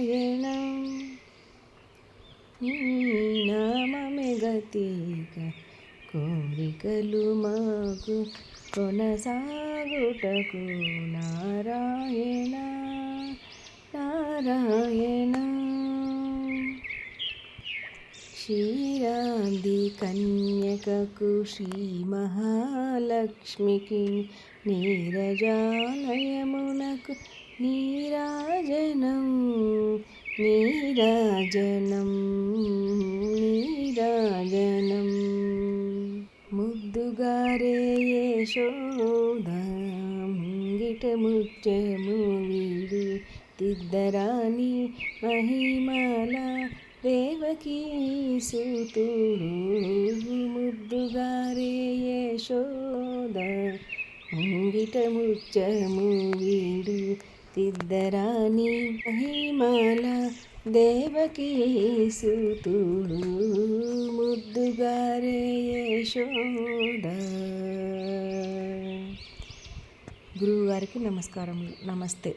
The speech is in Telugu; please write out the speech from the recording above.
నారాయణ. నీ నామమే గతిక కోరికలు మాకు కొనసాగుటకు నారాయణ. నారాయణ. క్షీరాది కన్యకకు శ్రీ మహాలక్ష్మికి నీరజాలయమునకు నీరాజనం. నీరాజనం నీరాజనం. ముద్దుగారే యశోద ముంగిట ముచ్చము వీడు. తిద్దరాని మహిమల దేవకీ సూతుడు ముద్దుగారే యశోద ముంగిట ముచ్చము వీడు. సిద్ధరాణి మహిమాల దేవకీ సూతుడు ముద్దుగారే యశోద. గురువుగారికి నమస్కారం నమస్తే.